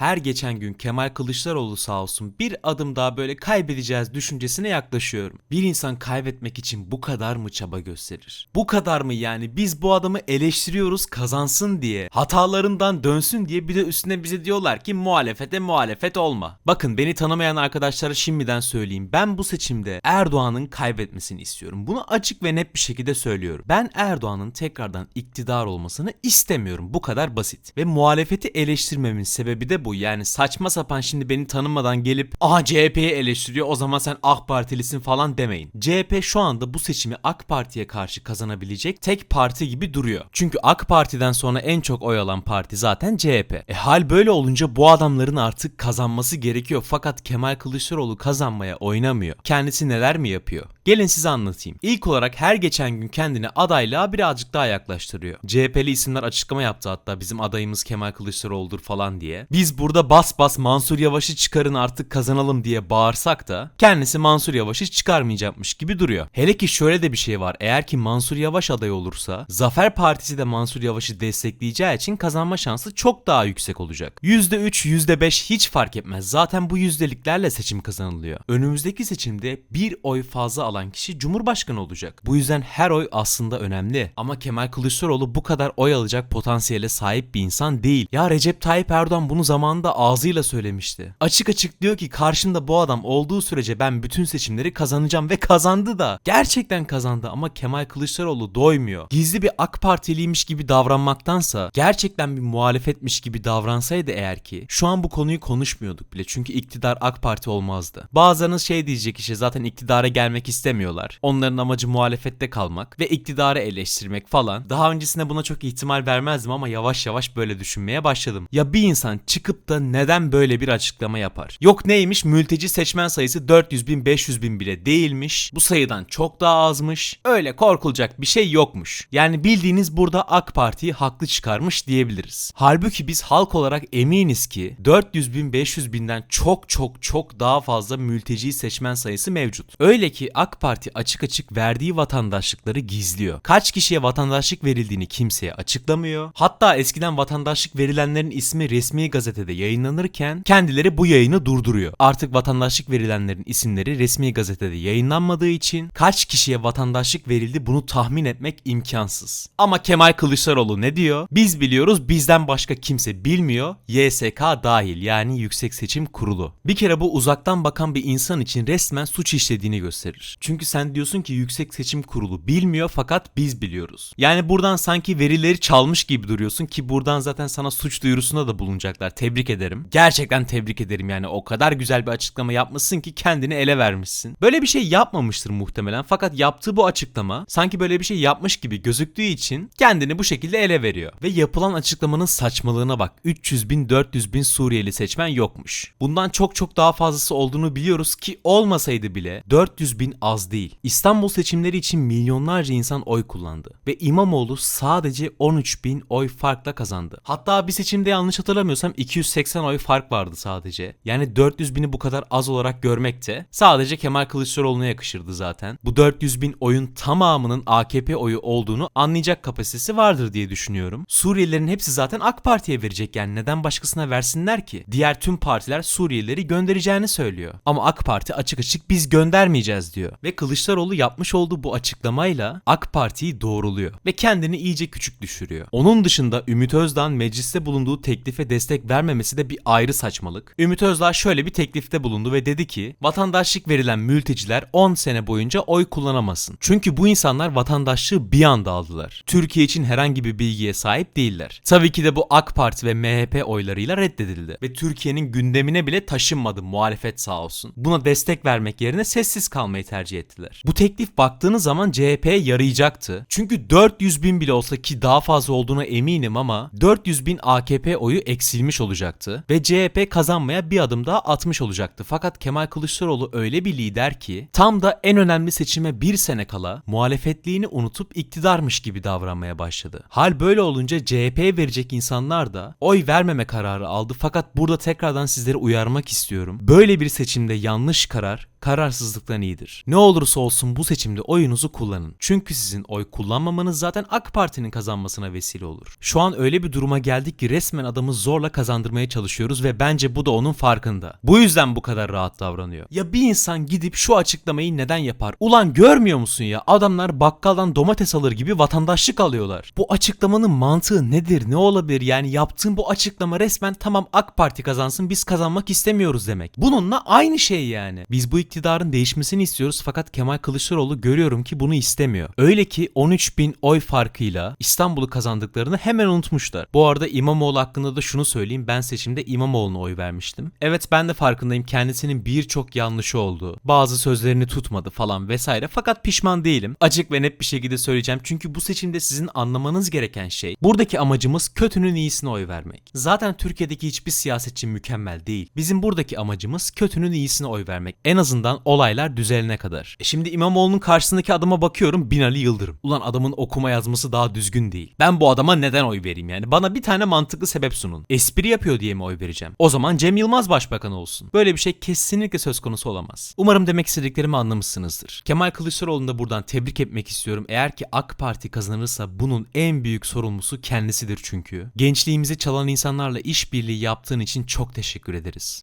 Her geçen gün Kemal Kılıçdaroğlu sağ olsun bir adım daha böyle kaybedeceğiz düşüncesine yaklaşıyorum. Bir insan kaybetmek için bu kadar mı çaba gösterir? Bu kadar mı yani biz bu adamı eleştiriyoruz kazansın diye, hatalarından dönsün diye bir de üstüne bize diyorlar ki muhalefete muhalefet olma. Bakın beni tanımayan arkadaşlara şimdiden söyleyeyim. Ben bu seçimde Erdoğan'ın kaybetmesini istiyorum. Bunu açık ve net bir şekilde söylüyorum. Ben Erdoğan'ın tekrardan iktidar olmasını istemiyorum. Bu kadar basit. Ve muhalefeti eleştirmemin sebebi de bu. Yani saçma sapan şimdi beni tanımadan gelip aha CHP'yi eleştiriyor o zaman sen AK Partilisin falan demeyin. CHP şu anda bu seçimi AK Parti'ye karşı kazanabilecek tek parti gibi duruyor. Çünkü AK Parti'den sonra en çok oy alan parti zaten CHP. E hal böyle olunca bu adamların artık kazanması gerekiyor. Fakat Kemal Kılıçdaroğlu kazanmaya oynamıyor. Kendisi neler mi yapıyor? Gelin size anlatayım. İlk olarak her geçen gün kendini adaylığa birazcık daha yaklaştırıyor. CHP'li isimler açıklama yaptı hatta bizim adayımız Kemal Kılıçdaroğlu'dur falan diye. Biz burada bas bas Mansur Yavaş'ı çıkarın artık kazanalım diye bağırsak da kendisi Mansur Yavaş'ı çıkarmayacakmış gibi duruyor. Hele ki şöyle de bir şey var. Eğer ki Mansur Yavaş aday olursa Zafer Partisi de Mansur Yavaş'ı destekleyeceği için kazanma şansı çok daha yüksek olacak. %3, %5 hiç fark etmez. Zaten bu yüzdeliklerle seçim kazanılıyor. Önümüzdeki seçimde bir oy fazla alan kişi Cumhurbaşkanı olacak. Bu yüzden her oy aslında önemli. Ama Kemal Kılıçdaroğlu bu kadar oy alacak potansiyele sahip bir insan değil. Ya Recep Tayyip Erdoğan bunu zamanında ağzıyla söylemişti. Açık açık diyor ki karşımda bu adam olduğu sürece ben bütün seçimleri kazanacağım ve kazandı da. Gerçekten kazandı ama Kemal Kılıçdaroğlu doymuyor. Gizli bir AK Partiliymiş gibi davranmaktansa gerçekten bir muhalefetmiş gibi davransaydı eğer ki şu an bu konuyu konuşmuyorduk bile. Çünkü iktidar AK Parti olmazdı. Bazılarınız şey diyecek işte zaten iktidara gelmek istemiyorlar. Onların amacı muhalefette kalmak ve iktidarı eleştirmek falan. Daha öncesinde buna çok ihtimal vermezdim ama yavaş yavaş böyle düşünmeye başladım. Ya bir insan çıkıp da neden böyle bir açıklama yapar? Yok neymiş mülteci seçmen sayısı 400 bin 500 bin bile değilmiş. Bu sayıdan çok daha azmış. Öyle korkulacak bir şey yokmuş. Yani bildiğiniz burada AK Parti'yi haklı çıkarmış diyebiliriz. Halbuki biz halk olarak eminiz ki 400 bin 500 binden çok çok çok daha fazla mülteci seçmen sayısı mevcut. Öyle ki AK Parti açık açık verdiği vatandaşlıkları gizliyor. Kaç kişiye vatandaşlık verildiğini kimseye açıklamıyor. Hatta eskiden vatandaşlık verilenlerin ismi resmi gazetede yayınlanırken kendileri bu yayını durduruyor. Artık vatandaşlık verilenlerin isimleri resmi gazetede yayınlanmadığı için kaç kişiye vatandaşlık verildi bunu tahmin etmek imkansız. Ama Kemal Kılıçdaroğlu ne diyor? Biz biliyoruz bizden başka kimse bilmiyor. YSK dahil yani Yüksek Seçim Kurulu. Bir kere bu uzaktan bakan bir insan için resmen suç işlediğini gösterir. Çünkü sen diyorsun ki Yüksek Seçim Kurulu bilmiyor fakat biz biliyoruz. Yani buradan sanki verileri çalmış gibi duruyorsun ki buradan zaten sana suç duyurusunda da bulunacaklar. Tebrik ederim. Gerçekten tebrik ederim yani o kadar güzel bir açıklama yapmışsın ki kendini ele vermişsin. Böyle bir şey yapmamıştır muhtemelen fakat yaptığı bu açıklama sanki böyle bir şey yapmış gibi gözüktüğü için kendini bu şekilde ele veriyor. Ve yapılan açıklamanın saçmalığına bak. 300 bin 400 bin Suriyeli seçmen yokmuş. Bundan çok çok daha fazlası olduğunu biliyoruz ki olmasaydı bile 400 bin az değil. İstanbul seçimleri için milyonlarca insan oy kullandı. Ve İmamoğlu sadece 13 bin oy farkla kazandı. Hatta bir seçimde yanlış hatırlamıyorsam 280 oy fark vardı sadece. Yani 400 bini bu kadar az olarak görmek de sadece Kemal Kılıçdaroğlu'na yakışırdı zaten. Bu 400 bin oyun tamamının AKP oyu olduğunu anlayacak kapasitesi vardır diye düşünüyorum. Suriyelilerin hepsi zaten AK Parti'ye verecek yani neden başkasına versinler ki? Diğer tüm partiler Suriyelileri göndereceğini söylüyor. Ama AK Parti açık açık biz göndermeyeceğiz diyor. Ve Kılıçdaroğlu yapmış olduğu bu açıklamayla AK Parti'yi doğruluyor ve kendini iyice küçük düşürüyor. Onun dışında Ümit Özdağ'ın mecliste bulunduğu teklife destek vermemesi de bir ayrı saçmalık. Ümit Özdağ şöyle bir teklifte bulundu ve dedi ki vatandaşlık verilen mülteciler 10 sene boyunca oy kullanamasın. Çünkü bu insanlar vatandaşlığı bir anda aldılar. Türkiye için herhangi bir bilgiye sahip değiller. Tabii ki de bu AK Parti ve MHP oylarıyla reddedildi ve Türkiye'nin gündemine bile taşınmadı muhalefet sağ olsun. Buna destek vermek yerine sessiz kalmayı tercih ettiler. Bu teklif baktığınız zaman CHP'ye yarayacaktı. Çünkü 400 bin bile olsa ki daha fazla olduğuna eminim ama 400 bin AKP oyu eksilmiş olacaktı ve CHP kazanmaya bir adım daha atmış olacaktı. Fakat Kemal Kılıçdaroğlu öyle bir lider ki tam da en önemli seçime bir sene kala muhalefetliğini unutup iktidarmış gibi davranmaya başladı. Hal böyle olunca CHP'ye verecek insanlar da oy vermeme kararı aldı fakat burada tekrardan sizleri uyarmak istiyorum. Böyle bir seçimde yanlış karar kararsızlıktan iyidir. Ne olursa olsun bu seçimde oyunuzu kullanın. Çünkü sizin oy kullanmamanız zaten AK Parti'nin kazanmasına vesile olur. Şu an öyle bir duruma geldik ki resmen adamı zorla kazandırmaya çalışıyoruz ve bence bu da onun farkında. Bu yüzden bu kadar rahat davranıyor. Ya bir insan gidip şu açıklamayı neden yapar? Ulan görmüyor musun ya? Adamlar bakkaldan domates alır gibi vatandaşlık alıyorlar. Bu açıklamanın mantığı nedir? Ne olabilir? Yani yaptığın bu açıklama resmen tamam AK Parti kazansın biz kazanmak istemiyoruz demek. Bununla aynı şey yani. Biz bu iktidarın değişmesini istiyoruz fakat Kemal Kılıçdaroğlu görüyorum ki bunu istemiyor. Öyle ki 13 bin oy farkıyla İstanbul'u kazandıklarını hemen unutmuşlar. Bu arada İmamoğlu hakkında da şunu söyleyeyim. Ben seçimde İmamoğlu'na oy vermiştim. Evet ben de farkındayım kendisinin birçok yanlışı oldu. Bazı sözlerini tutmadı falan vesaire. Fakat pişman değilim. Açık ve net bir şekilde söyleyeceğim. Çünkü bu seçimde sizin anlamanız gereken şey buradaki amacımız kötünün iyisine oy vermek. Zaten Türkiye'deki hiçbir siyasetçi mükemmel değil. Bizim buradaki amacımız kötünün iyisine oy vermek. En azından olaylar düzelene kadar. E şimdi İmamoğlu'nun karşısındaki adama bakıyorum Binali Yıldırım. Ulan adamın okuma yazması daha düzgün değil. Ben bu adama neden oy vereyim yani? Bana bir tane mantıklı sebep sunun. Espri yapıyor diye mi oy vereceğim? O zaman Cem Yılmaz başbakan olsun. Böyle bir şey kesinlikle söz konusu olamaz. Umarım demek istediklerimi anlamışsınızdır. Kemal Kılıçdaroğlu'nu da buradan tebrik etmek istiyorum. Eğer ki AK Parti kazanırsa bunun en büyük sorumlusu kendisidir çünkü. Gençliğimizi çalan insanlarla işbirliği yaptığın için çok teşekkür ederiz.